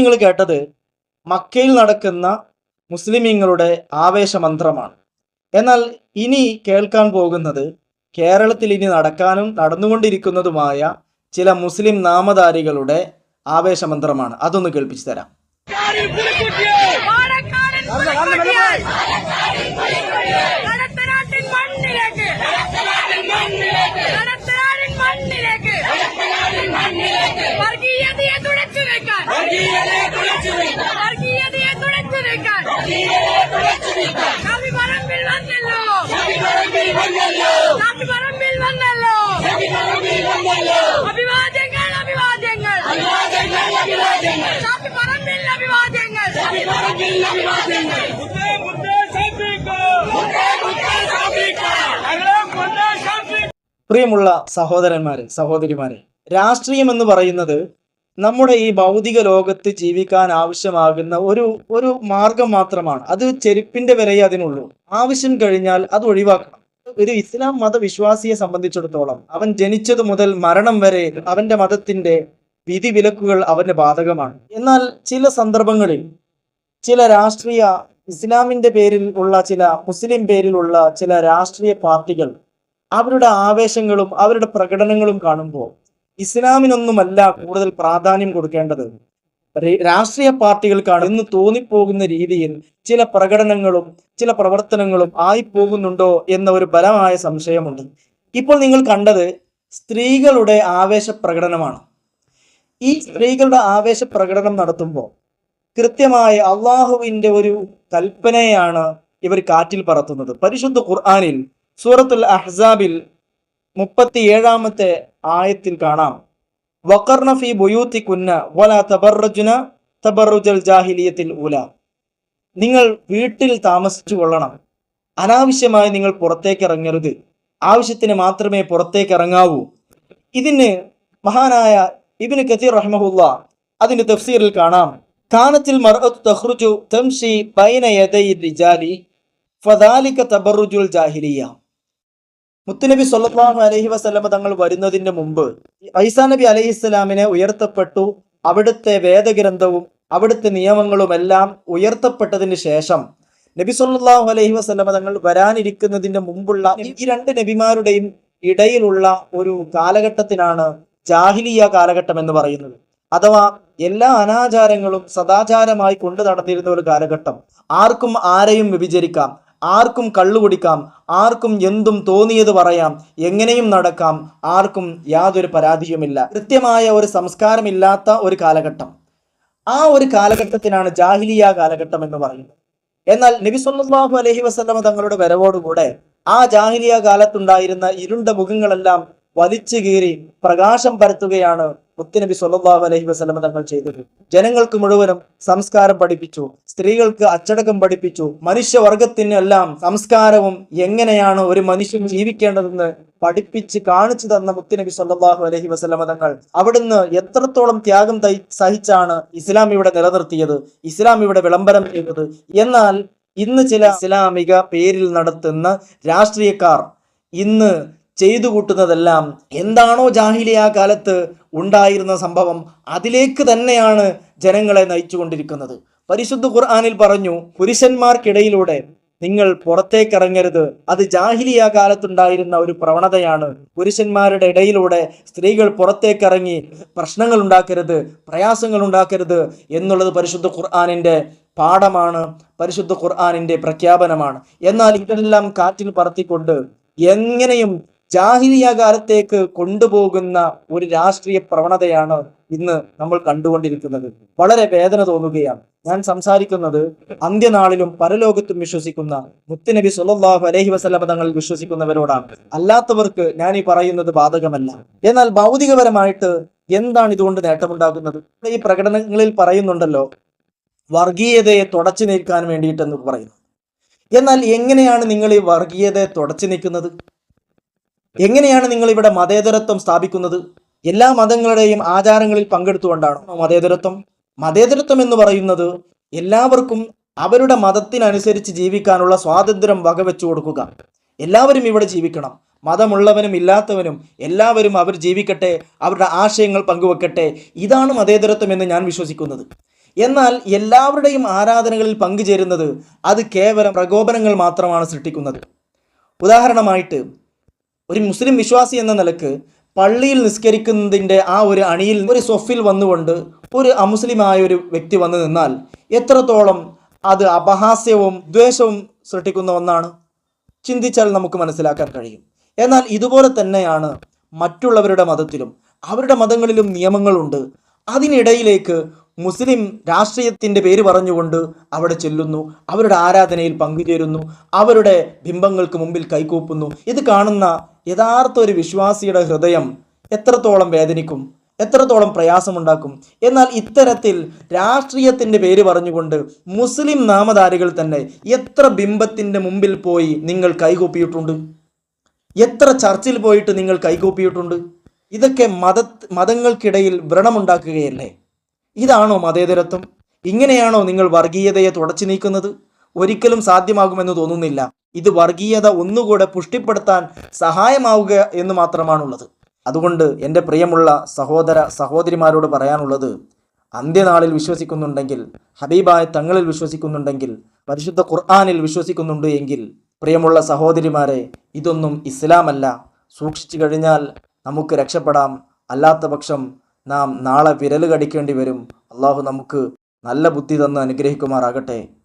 നിങ്ങൾ കേട്ടത് മക്കയിൽ നടക്കുന്ന മുസ്ലിമീങ്ങളുടെ ആവേശമന്ത്രമാണ്. എന്നാൽ ഇനി കേൾക്കാൻ പോകുന്നത് കേരളത്തിൽ ഇനി നടക്കാനും നടന്നുകൊണ്ടിരിക്കുന്നതുമായ ചില മുസ്ലിം നാമധാരികളുടെ ആവേശമന്ത്രമാണ്. അതൊന്ന് കേൾപ്പിച്ചു തരാം. വർഗീയതയെ തുടച്ചു നീക്കാൻ വർഗീയതയെ തുടച്ചു നീക്കാൻ കവിപറമ്പിൽ വന്നല്ലോ വന്നല്ലോ. അഭിവാദ്യങ്ങൾ അഭിവാദ്യങ്ങൾ. കവിപറമ്പിൽ അഭിവാദ്യങ്ങൾ. പ്രിയമുള്ള സഹോദരന്മാരെ സഹോദരിമാരെ രാഷ്ട്രീയം എന്ന് പറയുന്നത് നമ്മുടെ ഈ ഭൗതിക ലോകത്ത് ജീവിക്കാൻ ആവശ്യമാകുന്ന ഒരു ഒരു മാർഗം മാത്രമാണ്. അത് ചെരുപ്പിന്റെ വിലയെ അതിനുള്ളൂ. ആവശ്യം കഴിഞ്ഞാൽ അത് ഒഴിവാക്കണം. ഒരു ഇസ്ലാം മതവിശ്വാസിയെ സംബന്ധിച്ചിടത്തോളം അവൻ ജനിച്ചതു മുതൽ മരണം വരെ അവന്റെ മതത്തിന്റെ വിധി വിലക്കുകൾ അവന്റെ ബാധകമാണ്. എന്നാൽ ചില സന്ദർഭങ്ങളിൽ ചില രാഷ്ട്രീയ ഇസ്ലാമിന്റെ പേരിൽ ഉള്ള ചില മുസ്ലിം പേരിലുള്ള ചില രാഷ്ട്രീയ പാർട്ടികൾ അവരുടെ ആവേശങ്ങളും അവരുടെ പ്രകടനങ്ങളും കാണുമ്പോൾ ഇസ്ലാമിനൊന്നുമല്ല കൂടുതൽ പ്രാധാന്യം കൊടുക്കേണ്ടത്. രാഷ്ട്രീയ പാർട്ടികൾക്കാണ് എന്ന് തോന്നിപ്പോകുന്ന രീതിയിൽ ചില പ്രകടനങ്ങളും ചില പ്രവർത്തനങ്ങളും ആയി പോകുന്നുണ്ടോ എന്ന ഒരു ബലമായ സംശയമുണ്ട്. ഇപ്പോൾ നിങ്ങൾ കണ്ടത് സ്ത്രീകളുടെ ആവേശ പ്രകടനമാണ്. ഈ സ്ത്രീകളുടെ ആവേശ പ്രകടനം നടത്തുമ്പോൾ കൃത്യമായി അള്ളാഹുവിന്റെ ഒരു കൽപ്പനയാണ് ഇവർ കാറ്റിൽ പറത്തുന്നത്. പരിശുദ്ധ ഖുർആാനിൽ സൂറത്തുൽ അഹ്സാബിൽ മുപ്പത്തി ഏഴാമത്തെ ആയത്തിൽ കാണാം. വക്കർണ ഫി ബുയൂത്തി കുന്ന വല തബർജുന തബറുജൽ ജാഹിലിയത്തിൽ ഉല. നിങ്ങൾ വീട്ടിൽ താമസിച്ചു കൊള്ളണം അനാവശ്യമായി നിങ്ങൾ പുറത്തേക്ക് ഇറങ്ങരുത് ആവശ്യത്തിന് മാത്രമേ പുറത്തേക്ക് ഇറങ്ങാവൂ ഇതിന് മഹാനായ ഇബിന് കസീർ റഹ്മഹുല്ല അതിന്റെ തഫ്സീറിൽ കാണാം. കാനത്തിൽ തംഷി ബൈന ഫദാലിക തബറുജുൽ ജാഹിലിയ. മുത്തുനബി സല്ലല്ലാഹു അലഹി വസ്ലമ തങ്ങൾ വരുന്നതിന് മുമ്പ് ഐസാ നബി അലഹി ഇസ്ലാമിനെ ഉയർത്തപ്പെട്ടു. അവിടുത്തെ വേദഗ്രന്ഥവും അവിടുത്തെ നിയമങ്ങളും എല്ലാം ഉയർത്തപ്പെട്ടതിന് ശേഷം നബി സല്ലല്ലാഹു അലഹി വസ്ലമ തങ്ങൾ വരാനിരിക്കുന്നതിന്റെ മുമ്പുള്ള ഈ രണ്ട് നബിമാരുടെയും ഇടയിലുള്ള ഒരു കാലഘട്ടത്തിനാണ് ജാഹിലിയ കാലഘട്ടം എന്ന് പറയുന്നത്. അഥവാ എല്ലാ അനാചാരങ്ങളും സദാചാരമായി കൊണ്ടു നടന്നിരുന്ന ഒരു കാലഘട്ടം. ആർക്കും ആരെയും വ്യഭിചരിക്കാം. ആർക്കും കള്ളുകുടിക്കാം ആർക്കും എന്തും തോന്നിയത് പറയാം എങ്ങനെയും നടക്കാം ആർക്കും യാതൊരു പരാതിയുമില്ല. കൃത്യമായ ഒരു സംസ്കാരമില്ലാത്ത ഒരു കാലഘട്ടം. ആ ഒരു കാലഘട്ടത്തിനാണ് ജാഹിലിയ കാലഘട്ടം എന്ന് പറയുന്നത്. എന്നാൽ നബി സല്ലല്ലാഹു അലൈഹി വസല്ലമ തങ്ങളുടെ വരവോടുകൂടെ ആ ജാഹിലിയ കാലത്തുണ്ടായിരുന്ന ഇരുണ്ട മുഖങ്ങളെല്ലാം വലിച്ചു കീറി പ്രകാശം പരത്തുകയാണ് മുത്തുനബി സല്ലല്ലാഹു അലഹി വസ്ലമ തങ്ങൾ ചെയ്തത് ജനങ്ങൾക്ക് മുഴുവനും സംസ്കാരം പഠിപ്പിച്ചു. സ്ത്രീകൾക്ക് അച്ചടക്കം പഠിപ്പിച്ചു. മനുഷ്യവർഗത്തിനെല്ലാം സംസ്കാരവും എങ്ങനെയാണ് ഒരു മനുഷ്യൻ ജീവിക്കേണ്ടതെന്ന് പഠിപ്പിച്ച് കാണിച്ചു തന്ന മുത്തുനബി സല്ലല്ലാഹു അലഹി വസ്ലമ തങ്ങൾ അവിടുന്ന് എത്രത്തോളം ത്യാഗം സഹിച്ചാണ് ഇസ്ലാം ഇവിടെ നിലനിർത്തിയത് ഇസ്ലാം ഇവിടെ വിളംബരം ചെയ്തത്. എന്നാൽ ഇന്ന് ചില ഇസ്ലാമിക പേരിൽ നടത്തുന്ന രാഷ്ട്രീയക്കാർ ഇന്ന് ചെയ്തു കൂട്ടുന്നതെല്ലാം എന്താണോ ജാഹിലിയ കാലത്ത് ഉണ്ടായിരുന്ന സംഭവം അതിലേക്ക് തന്നെയാണ് ജനങ്ങളെ നയിച്ചുകൊണ്ടിരിക്കുന്നത്. പരിശുദ്ധ ഖുർആാനിൽ പറഞ്ഞു പുരുഷന്മാർക്കിടയിലൂടെ നിങ്ങൾ പുറത്തേക്കിറങ്ങരുത്. അത് ജാഹിലിയ കാലത്തുണ്ടായിരുന്ന ഒരു പ്രവണതയാണ്. പുരുഷന്മാരുടെ ഇടയിലൂടെ സ്ത്രീകൾ പുറത്തേക്കിറങ്ങി പ്രശ്നങ്ങൾ ഉണ്ടാക്കരുത് പ്രയാസങ്ങൾ ഉണ്ടാക്കരുത് എന്നുള്ളത് പരിശുദ്ധ ഖുർആാനിന്റെ പാഠമാണ് പരിശുദ്ധ ഖുർആാനിന്റെ പ്രഖ്യാപനമാണ്. എന്നാൽ ഇതെല്ലാം കാറ്റിൽ പറത്തിക്കൊണ്ട് എങ്ങനെയും ജാഹിലിയ കാലത്തേക്ക് കൊണ്ടുപോകുന്ന ഒരു രാഷ്ട്രീയ പ്രവണതയാണ് ഇന്ന് നമ്മൾ കണ്ടുകൊണ്ടിരിക്കുന്നത്. വളരെ വേദന തോന്നുകയാണ്. ഞാൻ സംസാരിക്കുന്നത് അന്ത്യനാളിലും പരലോകത്തും വിശ്വസിക്കുന്ന മുത്തുനബി സുല്ലാഹു അലഹി വസ്ലമ തങ്ങൾ വിശ്വസിക്കുന്നവരോടാണ്. അല്ലാത്തവർക്ക് ഞാൻ ഈ പറയുന്നത് ബാധകമല്ല. എന്നാൽ ഭൗതികപരമായിട്ട് എന്താണ് ഇതുകൊണ്ട് നേട്ടമുണ്ടാകുന്നത്? ഈ പ്രകടനങ്ങളിൽ പറയുന്നുണ്ടല്ലോ വർഗീയതയെ തുടച്ചു നീക്കാൻ വേണ്ടിയിട്ടെന്ന് പറയുന്നു. എന്നാൽ എങ്ങനെയാണ് നിങ്ങൾ ഈ വർഗീയതയെ തുടച്ചു നീക്കുന്നത്? എങ്ങനെയാണ് നിങ്ങൾ ഇവിടെ മതേതരത്വം സ്ഥാപിക്കുന്നത്? എല്ലാ മതങ്ങളുടെയും ആചാരങ്ങളിൽ പങ്കെടുത്തുകൊണ്ടാണ് മതേതരത്വം? മതേതരത്വം എന്ന് പറയുന്നത് എല്ലാവർക്കും അവരുടെ മതത്തിനനുസരിച്ച് ജീവിക്കാനുള്ള സ്വാതന്ത്ര്യം വകവെച്ചു കൊടുക്കുക. എല്ലാവരും ഇവിടെ ജീവിക്കണം. മതമുള്ളവനും ഇല്ലാത്തവനും എല്ലാവരും അവർ ജീവിക്കട്ടെ അവരുടെ ആശയങ്ങൾ പങ്കുവെക്കട്ടെ. ഇതാണ് മതേതരത്വം എന്ന് ഞാൻ വിശ്വസിക്കുന്നത്. എന്നാൽ എല്ലാവരുടെയും ആരാധനകളിൽ പങ്കുചേരുന്നത് അത് കേവലം പ്രകോപനങ്ങൾ മാത്രമാണ് സൃഷ്ടിക്കുന്നത്. ഉദാഹരണമായിട്ട് ഒരു മുസ്ലിം വിശ്വാസി എന്ന നിലയ്ക്ക് പള്ളിയിൽ നിസ്കരിക്കുന്നതിന്റെ ആ ഒരു അണിയിൽ ഒരു സൊഫിൽ വന്നുകൊണ്ട് ഒരു അമുസ്ലിമായ ഒരു വ്യക്തി വന്നു നിന്നാൽ എത്രത്തോളം അത് അപഹാസ്യവും ദ്വേഷവും സൃഷ്ടിക്കുന്ന ഒന്നാണ്? ചിന്തിച്ചാൽ നമുക്ക് മനസ്സിലാക്കാൻ കഴിയും. എന്നാൽ ഇതുപോലെ തന്നെയാണ് മറ്റുള്ളവരുടെ മതത്തിലും. അവരുടെ മതങ്ങളിലും നിയമങ്ങളുണ്ട്. അതിനിടയിലേക്ക് മുസ്ലിം രാഷ്ട്രീയത്തിന്റെ പേര് പറഞ്ഞുകൊണ്ട് അവിടെ ചെല്ലുന്നു. അവരുടെ ആരാധനയിൽ പങ്കുചേരുന്നു. അവരുടെ ബിംബങ്ങൾക്ക് മുമ്പിൽ കൈകൂപ്പുന്നു. ഇത് കാണുന്ന യഥാർത്ഥ ഒരു വിശ്വാസിയുടെ ഹൃദയം എത്രത്തോളം വേദനിക്കും എത്രത്തോളം പ്രയാസമുണ്ടാക്കും. എന്നാൽ ഇത്തരത്തിൽ രാഷ്ട്രീയത്തിന്റെ പേര് പറഞ്ഞുകൊണ്ട് മുസ്ലിം നാമധാരികൾ തന്നെ എത്ര ബിംബത്തിന്റെ മുമ്പിൽ പോയി നിങ്ങൾ കൈകൂപ്പിയിട്ടുണ്ട്? എത്ര ചർച്ചിൽ പോയിട്ട് നിങ്ങൾ കൈകൂപ്പിയിട്ടുണ്ട്? ഇതൊക്കെ മത മതങ്ങൾക്കിടയിൽ വ്രണമുണ്ടാക്കുകയല്ലേ? ഇതാണോ മതേതരത്വം? ഇങ്ങനെയാണോ നിങ്ങൾ വർഗീയതയെ തുടച്ചു നീക്കുന്നത്? ഒരിക്കലും സാധ്യമാകുമെന്ന് തോന്നുന്നില്ല. ഇത് വർഗീയത ഒന്നുകൂടെ പുഷ്ടിപ്പെടുത്താൻ സഹായമാവുക എന്ന് മാത്രമാണുള്ളത്. അതുകൊണ്ട് എന്റെ പ്രിയമുള്ള സഹോദര സഹോദരിമാരോട് പറയാനുള്ളത് അന്ത്യനാളിൽ വിശ്വസിക്കുന്നുണ്ടെങ്കിൽ ഹബീബായ തങ്ങളിൽ വിശ്വസിക്കുന്നുണ്ടെങ്കിൽ പരിശുദ്ധ ഖുർആാനിൽ വിശ്വസിക്കുന്നുണ്ട് എങ്കിൽ പ്രിയമുള്ള സഹോദരിമാരെ ഇതൊന്നും ഇസ്ലാമല്ല. സൂക്ഷിച്ചു കഴിഞ്ഞാൽ നമുക്ക് രക്ഷപ്പെടാം. അല്ലാത്ത പക്ഷം നാം നാളെ വിരൽ കടിക്കേണ്ടി വരും. അള്ളാഹു നമുക്ക് നല്ല ബുദ്ധി തന്ന് അനുഗ്രഹിക്കുമാറാകട്ടെ.